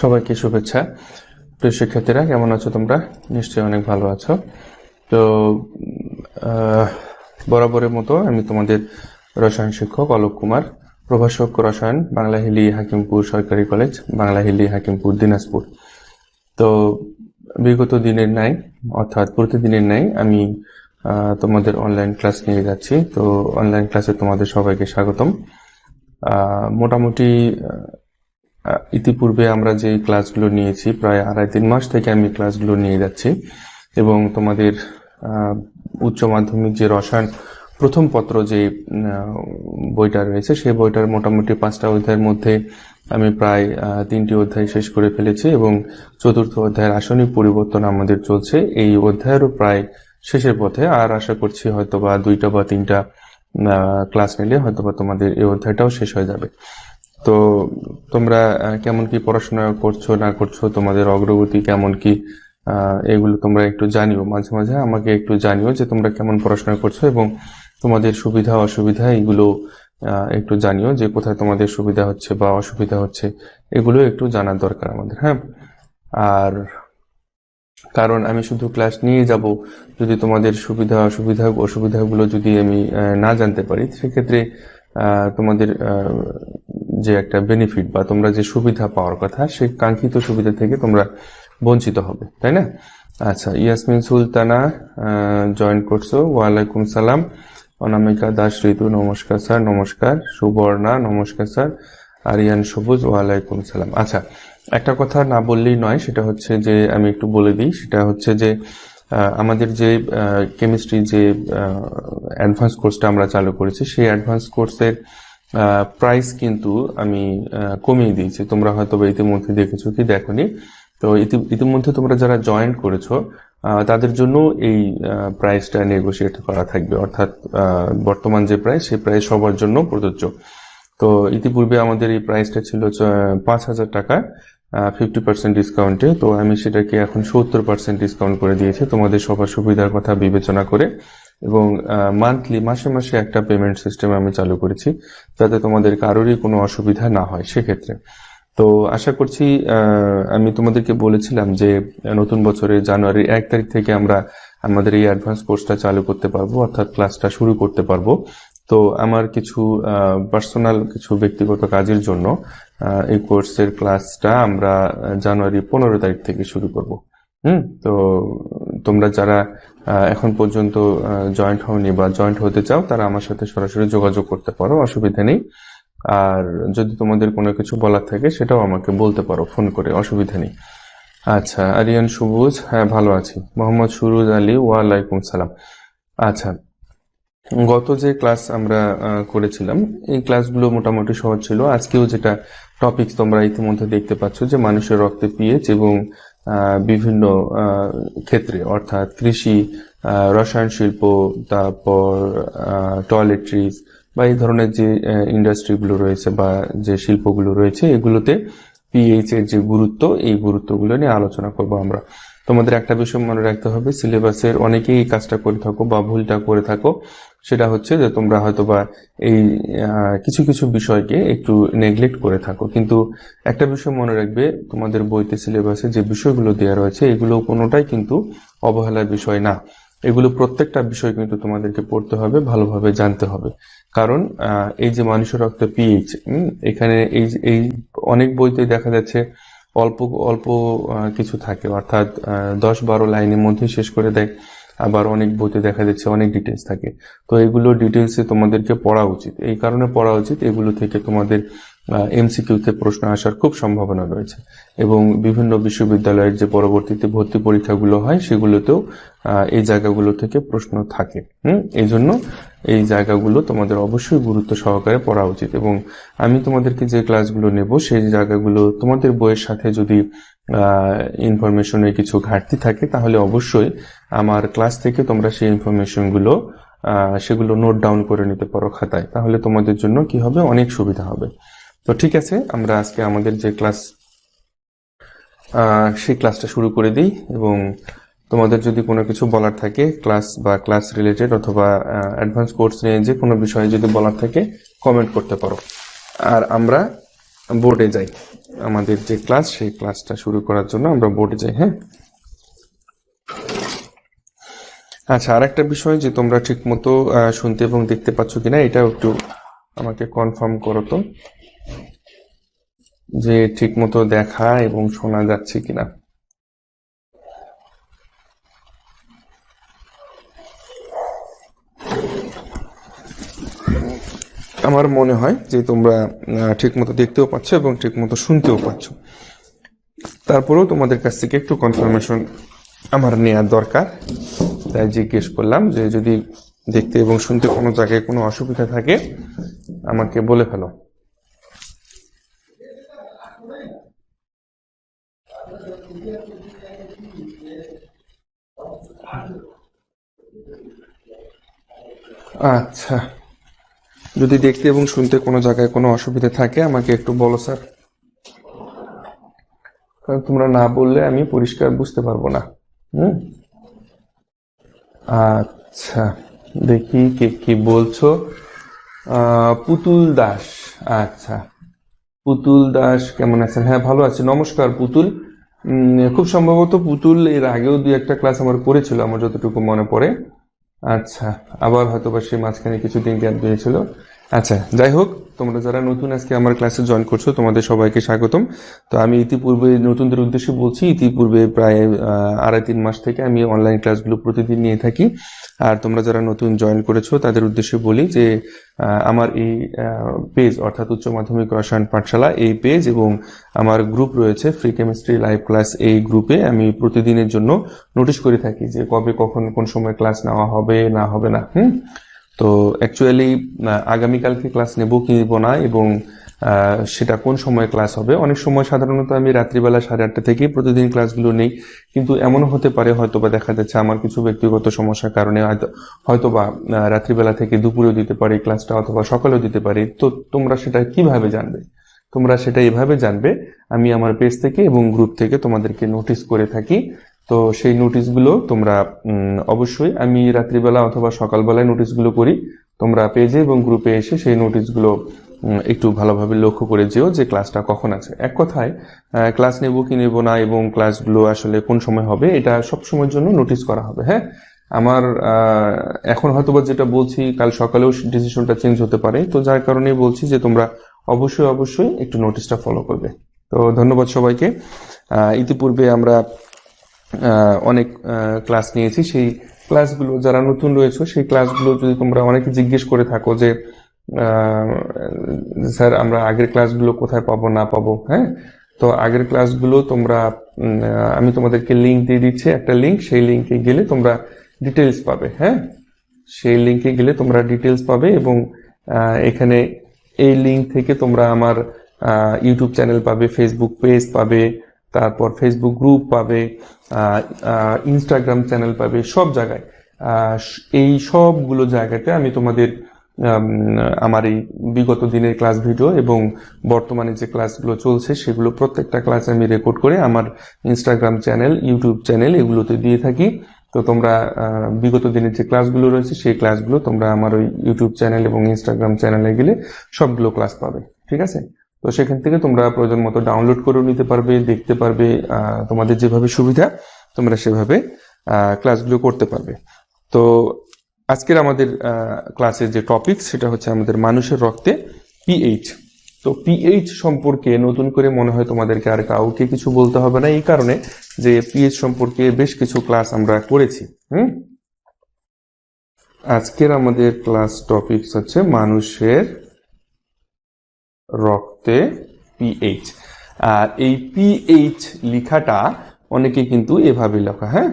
সবাইকে শুভেচ্ছা। প্রিয় শিক্ষার্থীরা, কেমন আছো তোমরা? নিশ্চয়ই অনেক ভালো আছো। তো বরাবরের মতো আমি তোমাদের রসায়ন শিক্ষক অলোক কুমার, প্রভাষক রসায়ন, বাংলা হিলি হাকিমপুর সরকারি কলেজ, বাংলা হিলি হাকিমপুর দিনাজপুর। তো, বিগত দিনের নাই অর্থাৎ প্রতিদিনের নাই আমি তোমাদের অনলাইন ক্লাস নিয়ে যাচ্ছি। তো অনলাইন ক্লাসে তোমাদের সবাইকে স্বাগতম। মোটামুটি ইতিপূর্বে আমরা যে ক্লাসগুলো নিয়েছি, প্রায় আড়াই তিন মাস থেকে আমি ক্লাসগুলো নিয়ে যাচ্ছি এবং তোমাদের উচ্চ মাধ্যমিক যে রসায়ন প্রথম পত্র যে বইটা রয়েছে, সেই বইটার মোটামুটি পাঁচটা অধ্যায়ের মধ্যে আমি প্রায় তিনটি অধ্যায় শেষ করে ফেলেছি এবং চতুর্থ অধ্যায়ের আসনিক পরিবর্তন আমাদের চলছে। এই অধ্যায়েরও প্রায় শেষের পথে, আর আশা করছি হয়তো বা দুইটা বা তিনটা ক্লাস নিলে হয়তো বা তোমাদের এই অধ্যায়টাও শেষ হয়ে যাবে। তো তোমরা কেমন কি পড়াশোনা করছ, না করছ, তোমাদের অগ্রগতি কেমন কি এগুলো তোমরা একটু জানিও মাঝে মাঝে। আমাকে একটু জানিও যে তোমরা কেমন পড়াশোনা করছ এবং তোমাদের সুবিধা, অসুবিধা এগুলো একটু জানিও যে কোথায় তোমাদের সুবিধা হচ্ছে বা অসুবিধা হচ্ছে, এগুলো একটু জানার দরকার আমাদের হ্যাঁ? আর কারণ আমি শুধু ক্লাস নিয়ে যাব, যদি তোমাদের সুবিধা, অসুবিধা, অসুবিধাগুলো যদি আমি না জানতে পারি, সেক্ষেত্রে তোমাদের যে একটা বেনিফিট বা তোমরা যে সুবিধা পাওয়ার কথা, সেই কাঙ্ক্ষিত সুবিধা থেকে তোমরা বঞ্চিত হবে, তাই না? আচ্ছা ইয়াসমিন সুলতানা জয়েন করছ। ওয়ালাইকুম সালাম। অনামিকা দাস ঋতু, নমস্কার স্যার, নমস্কার। সুবর্ণা, নমস্কার স্যার। আরিয়ান সবুজ, ওয়ালাইকুম সালাম। আচ্ছা একটা কথা না বললেই নয়, সেটা হচ্ছে যে আমি একটু বলে দিই, সেটা হচ্ছে যে আমাদের যে কেমিস্ট্রি যে অ্যাডভান্স কোর্সটা আমরা চালু করেছি, সেই অ্যাডভান্স কোর্সের প্রাইস কিন্তু আমি কমিয়ে দিয়েছি। তোমরা হয়তো ইতিমধ্যে দেখেছ কি, দেখোনি। তো ইতি- ইতিমধ্যে তোমরা যারা জয়েন করেছ তাদের জন্য এই প্রাইসটা নেগোশিয়েট করা থাকবে। অর্থাৎ বর্তমান যে প্রাইস সেই প্রাইস সবার জন্য প্রযোজ্য। তো ইতিপূর্বে আমাদের এই প্রাইসটা ছিল পাঁচ হাজার টাকা ফিফটি পার্সেন্ট ডিসকাউন্টে তো আমি সেটাকে এখন সত্তর পার্সেন্ট ডিসকাউন্ট করে দিয়েছি। তোমাদের সবার সুবিধার কথা বিবেচনা করে এবং মান্থলি মাসে মাসে একটা পেমেন্ট সিস্টেম আমি চালু করেছি, যাতে তোমাদের কারোরই কোনো অসুবিধা না হয় সেক্ষেত্রে। তো আশা করছি আমি তোমাদেরকে বলেছিলাম যে নতুন বছরের জানুয়ারির এক তারিখ থেকে আমরা আমাদের এই অ্যাডভান্স কোর্সটা চালু করতে পারব, অর্থাৎ ক্লাসটা শুরু করতে পারব। তো আমার কিছু পার্সোনাল কিছু ব্যক্তিগত কাজের জন্য এই কোর্সের ক্লাসটা আমরা জানুয়ারি পনেরো তারিখ থেকে শুরু করব। হুম, তো তোমরা যারা এখন পর্যন্ত জয়েন্ট হওনি বা জয়েন্ট হতে চাও, তারা আমার সাথে সরাসরি যোগাযোগ করতে পারো, অসুবিধা নেই। আর যদি তোমাদের কোনো কিছু বলার থাকে, সেটাও আমাকে বলতে পারো ফোন করে, অসুবিধা নেই। আচ্ছা আরিয়ান সবুজ হ্যাঁ ভালো আছি। মোহাম্মদ সুরুজ আলী, ওয়ালাইকুম সালাম। আচ্ছা গত যে ক্লাস আমরা করেছিলাম, এই ক্লাসগুলো মোটামুটি সহজ ছিল। আজকেও যেটা টপিক তোমরা ইতিমধ্যে দেখতে পাচ্ছ যে মানুষের রক্তে পিএইচ এবং বিভিন্ন ক্ষেত্রে, অর্থাৎ কৃষি রসায়ন শিল্প, তারপর টয়লেট্রিজ বা এই ধরনের যে ইন্ডাস্ট্রিগুলো রয়েছে বা যে শিল্পগুলো রয়েছে, এগুলোতে পিএইচ এর যে গুরুত্ব, এই গুরুত্বগুলো নিয়ে আলোচনা করব আমরা। তোমাদের একটা বিষয় মনে রাখতে হবে সিলেবাসের অনেকেই কাজটা করে থাকো বা ভুলটা করে থাকো। সেটা হচ্ছে যে তোমরা হয়তো বা এই কিছু কিছু বিষয়কে একটু নেগলেক্ট করে থাকো। কিন্তু একটা বিষয় মনে রাখবে, তোমাদের বইতে সিলেবাসে যে বিষয়গুলো দেওয়া রয়েছে, এগুলো কোনোটাই কিন্তু অবহেলার বিষয় না। এগুলো প্রত্যেকটা বিষয় কিন্তু তোমাদেরকে পড়তে হবে, ভালোভাবে জানতে হবে। কারণ এই যে মানুষের রক্তে পিএইচ এখানে এই এই অনেক বইতে দেখা যাচ্ছে অল্প অল্প কিছু থাকে। অর্থাৎ দশ বারো লাইনের মধ্যে শেষ করে দেয়। আবার অনেক বইতে দেখা যাচ্ছে অনেক ডিটেলস থাকে। তো এগুলো ডিটেলসে তোমাদেরকে পড়া উচিত। এই কারণে পড়া উচিত। এগুলো থেকে তোমাদের এমসিকিউতে প্রশ্ন আসার খুব সম্ভাবনা রয়েছে। এবং বিভিন্ন বিশ্ববিদ্যালয়ের যে পরবর্তীতে ভর্তি পরীক্ষাগুলো হয়, সেগুলোতেও এই জায়গাগুলো থেকে প্রশ্ন থাকে। হুম? এই জন্য এই জায়গাগুলো তোমাদের অবশ্যই গুরুত্ব সহকারে পড়া উচিত। এবং আমি তোমাদেরকে যে ক্লাসগুলো নেব, সেই জায়গাগুলো তোমাদের বইয়ের সাথে যদি ইনফরমেশনের কিছু ঘাটতি থাকে, তাহলে অবশ্যই আমার ক্লাস থেকে তোমরা সেই ইনফরমেশনগুলো সেগুলো নোট ডাউন করে নিতে পারো খাতায়। তাহলে তোমাদের জন্য কি হবে? অনেক সুবিধা হবে। তো ঠিক আছে, আমরা আজকে আমাদের যে ক্লাস সেই ক্লাসটা শুরু করে দিই এবং তোমাদের যদি কোনো কিছু বলার থাকে ক্লাস বা ক্লাস রিলেটেড অথবা অ্যাডভান্স কোর্স নিয়ে যে কোনো বিষয়ে যদি বলার থাকে কমেন্ট করতে পারো। আর আমরা বোর্ডে যাই। আমাদের যে ক্লাস সেই ক্লাসটা শুরু করার জন্য আমরা বোর্ডে যাই হ্যাঁ? আচ্ছা আর একটা বিষয় যে তোমরা ঠিক মতো শুনতে এবং দেখতে পাচ্ছ কিনা, এটাও একটু আমাকে কনফার্ম করো তো। যে ঠিক মতো দেখা এবং শোনা যাচ্ছে কিনা। আমার মনে হয় যে তোমরা ঠিক মতো দেখতেও পাচ্ছ এবং ঠিক মতো শুনতেও পাচ্ছ। তারপরেও তোমাদের কাছ থেকে একটু কনফার্মেশন আমার নেওয়ার দরকার। তাই জিজ্ঞেস করলাম যে যদি দেখতে এবং শুনতে কোনো জায়গায় কোনো অসুবিধা থাকে, আমাকে বলে ফেলো। আচ্ছা। যদি দেখতে এবং শুনতে কোনো জায়গায় কোনো অসুবিধা থাকে, আমাকে একটু বলো, স্যার। কারণ তোমরা না বললে আমি পরিষ্কার বুঝতে পারব না। হুম? আচ্ছা দেখি কে কি বলছো। পুতুল দাস। আচ্ছা পুতুল দাস কেমন আছেন? হ্যাঁ ভালো আছি। নমস্কার, পুতুল। খুব সম্ভবত পুতুল এর আগেও দুই একটা ক্লাস আমার করেছিল, আমার যতটুকু মনে পড়ে। আচ্ছা আবার হয়তো বা সে মাঝখানে কিছুদিন গ্যাপ দিয়েছিল। আচ্ছা যাই হোক, তোমরা যারা নতুন আজকে আমার ক্লাসে জয়েন করছ, তোমাদের সবাইকে স্বাগতম। তো আমি ইতিপূর্বে নতুনদের উদ্দেশ্যে বলছি, ইতিপূর্বে প্রায় আড়াই তিন মাস থেকে আমি অনলাইন ক্লাসগুলো প্রতিদিন নিয়ে থাকি। আর তোমরা যারা নতুন জয়েন করেছ, তাদের উদ্দেশ্যে বলি যে আমার এই পেজ অর্থাৎ উচ্চ মাধ্যমিক রসায়ন পাঠশালা, এই পেজ এবং আমার গ্রুপ রয়েছে ফ্রি কেমিস্ট্রি লাইভ ক্লাস এই গ্রুপে আমি প্রতিদিনের জন্য নোটিশ করে থাকি যে কবে, কখন, কোন সময় ক্লাস নেওয়া হবে, না হবে না, হুম? তো অ্যাকচুয়ালি আগামীকালকে ক্লাস নেব কি নেব না এবং সেটা কোন সময় ক্লাস হবে? অনেক সময় সাধারণত আমি রাত্রিবেলা সাড়ে আটটা থেকে প্রতিদিন ক্লাসগুলো নেই। কিন্তু এমনও হতে পারে হয়তোবা দেখা যাচ্ছে আমার কিছু ব্যক্তিগত সমস্যার কারণে হয়তো আহ, রাত্রিবেলা থেকে দুপুরেও দিতে পারি ক্লাসটা অথবা সকালেও দিতে পারি। তো তোমরা সেটা কীভাবে জানবে? তোমরা সেটা এভাবে জানবে আমি আমার পেজ থেকে এবং গ্রুপ থেকে তোমাদেরকে নোটিশ করে থাকি। তো সেই নোটিশগুলো তোমরা অবশ্যই আমি রাত্রিবেলা অথবা সকালবেলায় নোটিশগুলো করি। তোমরা পেজে এবং গ্রুপে এসে সেই নোটিশগুলো একটু ভালোভাবে লক্ষ্য করে যেও যে ক্লাসটা কখন আছে। এক কথায় ক্লাস নেব কি নেব না এবং ক্লাসগুলো আসলে কোন সময় হবে, এটা সব সময়ের জন্য নোটিশ করা হবে হ্যাঁ? আমার এখন হয়তোবা যেটা বলছি, কাল সকালেও ডিসিশনটা চেঞ্জ হতে পারে। তো যার কারণে বলছি যে তোমরা অবশ্যই অবশ্যই একটু নোটিশটা ফলো করবে। তো ধন্যবাদ সবাইকে। ইতিপূর্বে আমরা অনেক ক্লাস নিয়েছি। সেই ক্লাসগুলো যারা নতুন রয়েছে, সেই ক্লাসগুলো যদি তোমরা অনেকে জিজ্ঞেস করে থাকো যে স্যার, আমরা আগের ক্লাসগুলো কোথায় পাবো, না পাবো হ্যাঁ? তো আগের ক্লাসগুলো তোমরা আমি তোমাদেরকে লিঙ্ক দিয়ে দিচ্ছি, একটা লিঙ্ক সেই লিঙ্কে গেলে তোমরা ডিটেলস পাবে হ্যাঁ? সেই লিংকে গেলে তোমরা ডিটেলস পাবে এবং এখানে এই লিঙ্ক থেকে তোমরা আমার ইউটিউব চ্যানেল পাবে ফেসবুক পেজ পাবে তারপর ফেসবুক গ্রুপ পাবে ইনস্টাগ্রাম চ্যানেল পাবে, সব জায়গায়। এই সবগুলো জায়গাতে আমি তোমাদের আমার এই বিগত দিনের ক্লাস ভিডিও এবং বর্তমানে যে ক্লাসগুলো চলছে সেগুলো প্রত্যেকটা ক্লাস আমি রেকর্ড করে আমার ইনস্টাগ্রাম চ্যানেল ইউটিউব চ্যানেল এগুলোতে দিয়ে থাকি। তো তোমরা বিগত দিনের যে ক্লাসগুলো রয়েছে সেই ক্লাসগুলো তোমরা আমার ওই ইউটিউব চ্যানেল এবং ইনস্টাগ্রাম চ্যানেলে গেলে সবগুলো ক্লাস পাবে। ঠিক আছে? তো সেখান থেকে তোমরা প্রয়োজন মতো ডাউনলোড করেও নিতে পারবে, দেখতে পারবে তোমাদের যেভাবে সুবিধা, তোমরা সেভাবে ক্লাসগুলো করতে পারবে। তো আজকের আমাদের ক্লাসের যে টপিক সেটা হচ্ছে আমাদের মানুষের রক্তে পিএইচ তো পিএইচ সম্পর্কে নতুন করে মনে হয় তোমাদেরকে আর কাউকে কিছু বলতে হবে না, এই কারণে যে পিএইচ সম্পর্কে বেশ কিছু ক্লাস আমরা করেছি, হুম? আজকের আমাদের ক্লাস টপিক হচ্ছে মানুষের রক্তে পিএইচ আর এই পিএইচ লেখাটা অনেকে কিন্তু এভাবে লেখা হ্যাঁ?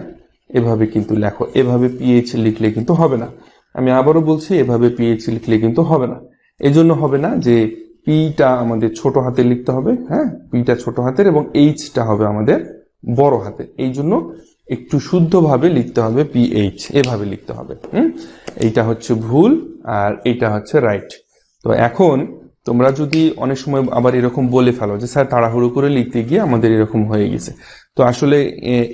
এভাবে কিন্তু লেখো। এভাবে পিএইচ লিখলে কিন্তু হবে না। আমি আবারও বলছি, এভাবে পিএইচ লিখলে কিন্তু হবে না। এজন্য হবে না যে পিটা আমাদের ছোট হাতে লিখতে হবে হ্যাঁ? পিটা ছোট হাতের এবং এইচটা হবে আমাদের বড় হাতে এই জন্য একটু শুদ্ধভাবে লিখতে হবে পিএইচ এভাবে লিখতে হবে, হুম? এইটা হচ্ছে ভুল আর এইটা হচ্ছে রাইট। তো এখন তোমরা যদি অনেক সময় আবার এরকম বলে ফেলো যে, স্যার, তাড়াহুড়ো করে লিখতে গিয়ে আমাদের এরকম হয়ে গেছে। তো আসলে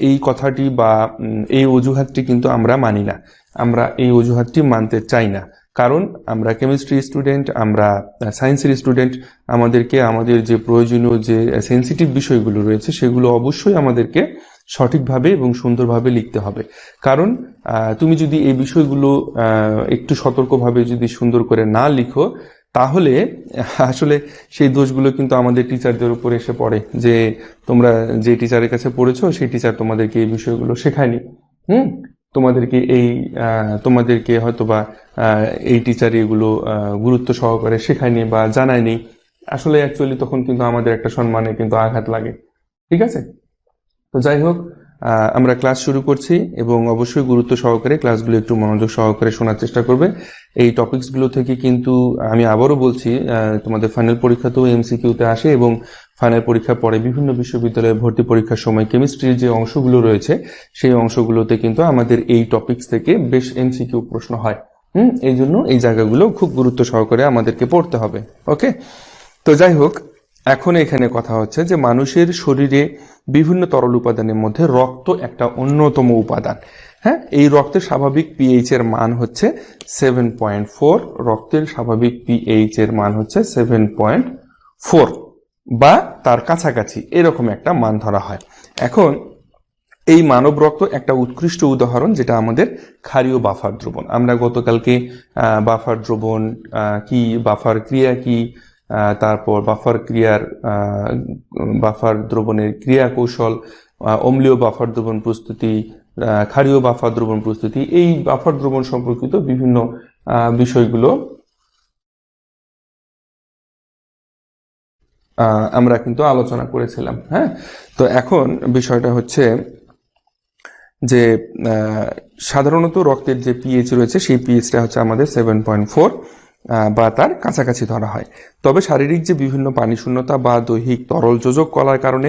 এই কথাটি বা এই অজুহাতটি কিন্তু আমরা মানি না। আমরা এই অজুহাতটি মানতে চাই না। কারণ, আমরা কেমিস্ট্রি স্টুডেন্ট, আমরা সায়েন্সের স্টুডেন্ট, আমাদেরকে আমাদের যে প্রয়োজনীয় যে সেন্সিটিভ বিষয়গুলো রয়েছে, সেগুলো অবশ্যই আমাদেরকে সঠিকভাবে এবং সুন্দরভাবে লিখতে হবে। কারণ তুমি যদি এই বিষয়গুলো একটু সতর্কভাবে যদি সুন্দর করে না লিখো তাহলে আসলে সেই দোষগুলো কিন্তু আমাদের টিচারদের উপর এসে পড়ে যে তোমরা যে টিচারের কাছে পড়েছো সেই টিচার তোমাদেরকে এই বিষয়গুলো শেখায়নি। হুম? তোমাদেরকে এই তোমাদেরকে হয়তোবা আহ, এই টিচার এগুলো গুরুত্ব সহকারে শেখায়নি বা জানায়নি। আসলে অ্যাকচুয়ালি তখন কিন্তু আমাদের একটা সম্মানে কিন্তু আঘাত লাগে। ঠিক আছে? তো যাই হোক আমরা ক্লাস শুরু করছি এবং অবশ্যই গুরুত্ব সহকারে ক্লাসগুলো একটু মনোযোগ সহকারে শোনার চেষ্টা করবে। এই টপিকসগুলো থেকে কিন্তু আমি আবারও বলছি তোমাদের ফাইনাল পরীক্ষাতেও এমসিকিউতে আসে এবং ফাইনাল পরীক্ষার পরে বিভিন্ন বিশ্ববিদ্যালয়ে ভর্তি পরীক্ষার সময় কেমিস্ট্রির যে অংশগুলো রয়েছে, সেই অংশগুলোতে কিন্তু আমাদের এই টপিকস থেকে বেশ এমসিকিউ প্রশ্ন হয়। হুম, এই জন্য এই জায়গাগুলো খুব গুরুত্ব সহকারে আমাদেরকে পড়তে হবে। ওকে তো যাই হোক এখন এখানে কথা হচ্ছে যে মানুষের শরীরে বিভিন্ন তরল উপাদানের মধ্যে রক্ত একটা অন্যতম উপাদান। হ্যাঁ? এই রক্তের স্বাভাবিক পিএইচ এর মান হচ্ছে সেভেন পয়েন্ট ফোর রক্তের স্বাভাবিক পিএইচ এর মান হচ্ছে সেভেন পয়েন্ট ফোর বা তার কাছাকাছি। এরকম একটা মান ধরা হয়। এখন, এই মানব রক্ত একটা উৎকৃষ্ট উদাহরণ যেটা আমাদের ক্ষারীয় বাফার দ্রবণ। আমরা গতকালকে বাফার দ্রবণ কি, বাফার ক্রিয়া কি তারপর বাফার ক্রিয়ার বাফার দ্রবণের ক্রিয়া কৌশল অম্লীয় বাফার দ্রবণ প্রস্তুতি ক্ষারীয় বাফার দ্রবণ প্রস্তুতি, এই বাফার দ্রবণ সম্পর্কিত বিভিন্ন বিষয়গুলো আমরা কিন্তু আলোচনা করেছিলাম হ্যাঁ? তো এখন বিষয়টা হচ্ছে যে সাধারণত রক্তের যে পিএইচ রয়েছে, সেই পিএইচটা হচ্ছে আমাদের সেভেন পয়েন্ট ফোর বা তার কাছাকাছি ধরা হয়। তবে শারীরিক যে বিভিন্ন পানি শূন্যতা বা দৈহিক তরল যোজক কলার কারণে